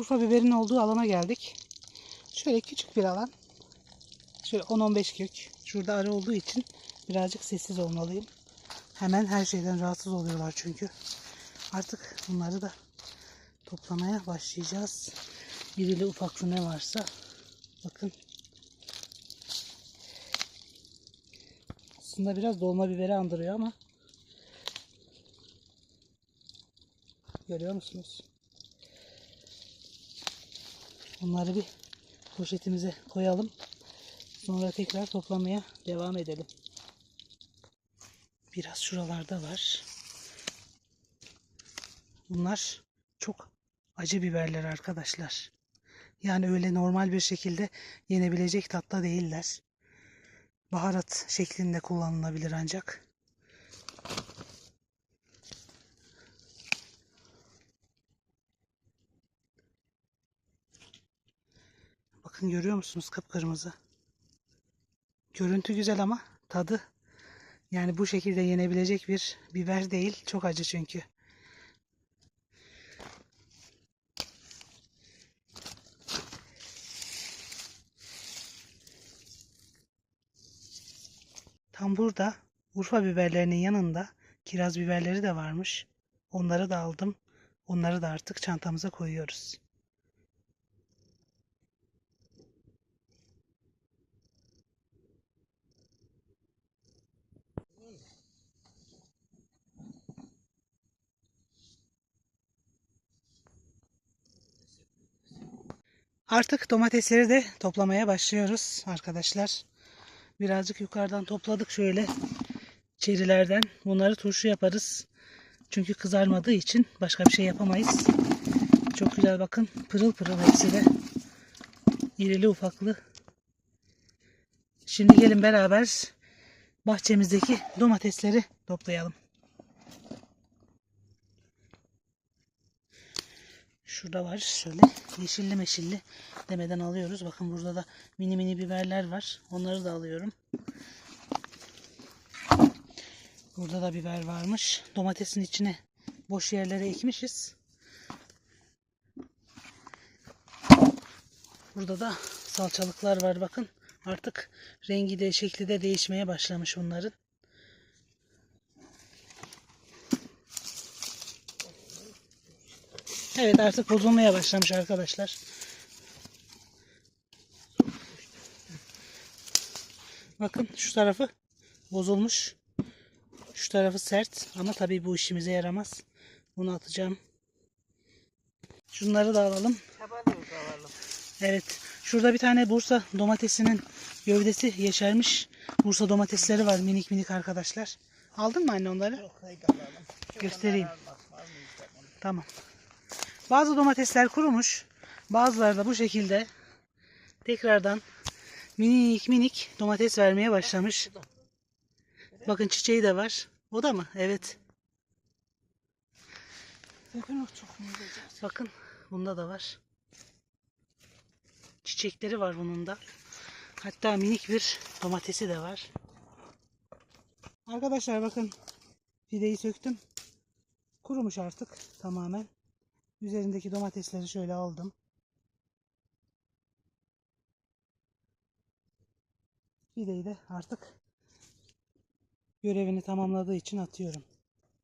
Urfa biberin olduğu alana geldik. Şöyle küçük bir alan. Şöyle 10-15 kök. Şurada arı olduğu için birazcık sessiz olmalıyım. Hemen her şeyden rahatsız oluyorlar çünkü. Artık bunları da toplamaya başlayacağız. Birili ufaklı ne varsa. Bakın. Aslında biraz dolma biberi andırıyor ama. Görüyor musunuz? Bunları bir poşetimize koyalım. Sonra tekrar toplamaya devam edelim. Biraz şuralarda var. Bunlar çok acı biberler arkadaşlar. Yani öyle normal bir şekilde yenebilecek tatta değiller. Baharat şeklinde kullanılabilir ancak. Bakın görüyor musunuz kıpkırmızı. Görüntü güzel ama tadı yani bu şekilde yenebilecek bir biber değil. Çok acı çünkü. Tam burada Urfa biberlerinin yanında kiraz biberleri de varmış. Onları da aldım. Onları da artık çantamıza koyuyoruz. Artık domatesleri de toplamaya başlıyoruz arkadaşlar. Birazcık yukarıdan topladık şöyle çerilerden. Bunları turşu yaparız. Çünkü kızarmadığı için başka bir şey yapamayız. Çok güzel bakın. Pırıl pırıl hepsi de. İrili ufaklı. Şimdi gelin beraber bahçemizdeki domatesleri toplayalım. Şurada var şöyle yeşilli meşilli demeden alıyoruz. Bakın burada da mini mini biberler var. Onları da alıyorum. Burada da biber varmış. Domatesin içine boş yerlere ekmişiz. Burada da salçalıklar var bakın. Artık rengi de şekli de değişmeye başlamış onların. Evet artık bozulmaya başlamış arkadaşlar. Bakın şu tarafı bozulmuş. Şu tarafı sert ama tabii bu işimize yaramaz. Bunu atacağım. Şunları da alalım. Evet. Şurada bir tane Bursa domatesinin gövdesi yeşermiş. Bursa domatesleri var minik minik arkadaşlar. Aldın mı anne onları? Göstereyim. Tamam. Bazı domatesler kurumuş. Bazıları da bu şekilde tekrardan minik minik domates vermeye başlamış. Bakın çiçeği de var. O da mı? Evet. Bakın bunda da var. Çiçekleri var bunun da. Hatta minik bir domatesi de var. Arkadaşlar bakın fideyi söktüm. Kurumuş artık tamamen. Üzerindeki domatesleri şöyle aldım. Fideyi de artık görevini tamamladığı için atıyorum.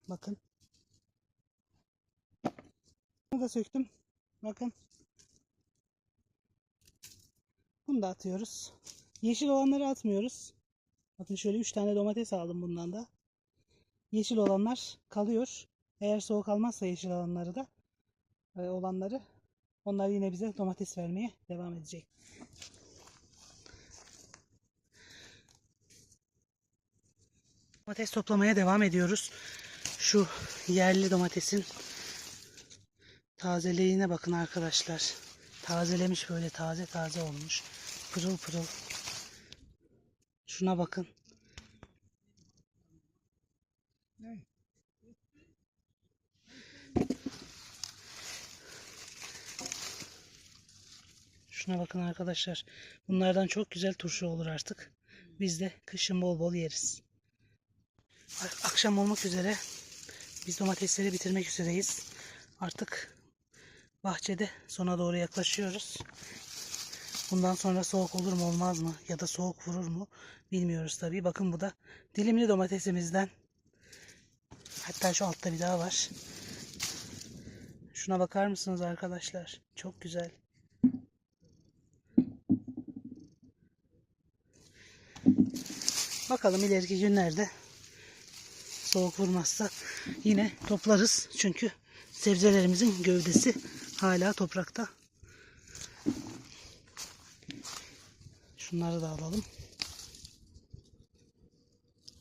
Bakın. Bunu da söktüm. Bakın. Bunu da atıyoruz. Yeşil olanları atmıyoruz. Bakın şöyle 3 tane domates aldım bundan da. Yeşil olanlar kalıyor. Eğer soğuk almazsa yeşil olanları da olanları onlar yine bize domates vermeye devam edecek. Domates toplamaya devam ediyoruz. Şu yerli domatesin tazeliğine bakın arkadaşlar. Tazelemiş böyle taze taze olmuş. Pırıl pırıl. Şuna bakın. Şuna bakın arkadaşlar. Bunlardan çok güzel turşu olur artık. Biz de kışın bol bol yeriz. Akşam olmak üzere biz domatesleri bitirmek üzereyiz. Artık bahçede sona doğru yaklaşıyoruz. Bundan sonra soğuk olur mu olmaz mı ya da soğuk vurur mu bilmiyoruz tabii. Bakın bu da dilimli domatesimizden. Hatta şu altta bir daha var. Şuna bakar mısınız arkadaşlar? Çok güzel. Bakalım ileriki günlerde soğuk vurmazsa yine toplarız. Çünkü sebzelerimizin gövdesi hala toprakta. Şunları da alalım.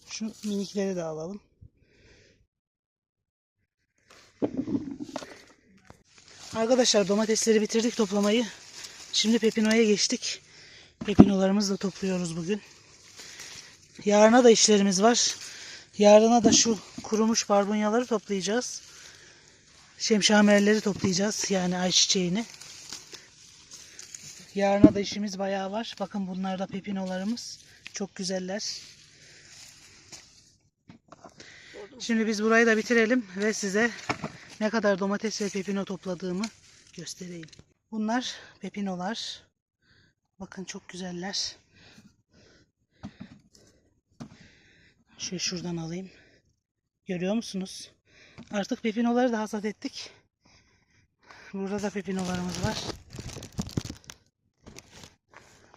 Şu minikleri de alalım. Arkadaşlar domatesleri bitirdik toplamayı. Şimdi pepinoya geçtik. Pepinolarımızı da topluyoruz bugün. Yarına da işlerimiz var. Yarına da şu kurumuş barbunyaları toplayacağız. Şemşamerleri toplayacağız. Yani ayçiçeğini. Yarına da işimiz bayağı var. Bakın bunlar da pepinolarımız. Çok güzeller. Şimdi biz burayı da bitirelim ve size ne kadar domates ve pepino topladığımı göstereyim. Bunlar pepinolar. Bakın çok güzeller. Şöyle şuradan alayım. Görüyor musunuz? Artık pepinoları da hasat ettik. Burada da pepinolarımız var.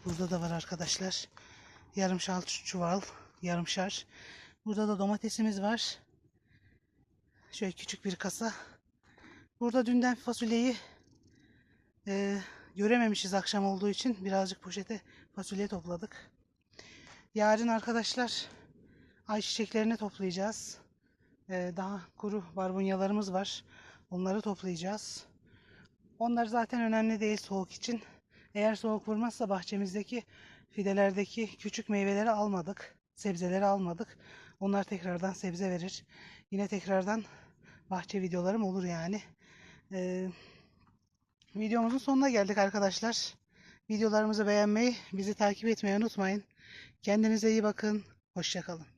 Burada da var arkadaşlar. Yarım şal çuval, yarım şar. Burada da domatesimiz var. Şöyle küçük bir kasa. Burada dünden fasulyeyi e, görememişiz akşam olduğu için birazcık poşete fasulye topladık. Yarın arkadaşlar ayçiçeklerini toplayacağız. E, daha kuru barbunyalarımız var. Onları toplayacağız. Onlar zaten önemli değil soğuk için. Eğer soğuk vurmazsa bahçemizdeki fidelerdeki küçük meyveleri almadık. Sebzeleri almadık. Onlar tekrardan sebze verir. Yine tekrardan bahçe videolarım olur yani. Ee, videomuzun sonuna geldik arkadaşlar. Videolarımızı beğenmeyi, bizi takip etmeyi unutmayın. Kendinize iyi bakın. Hoşçakalın.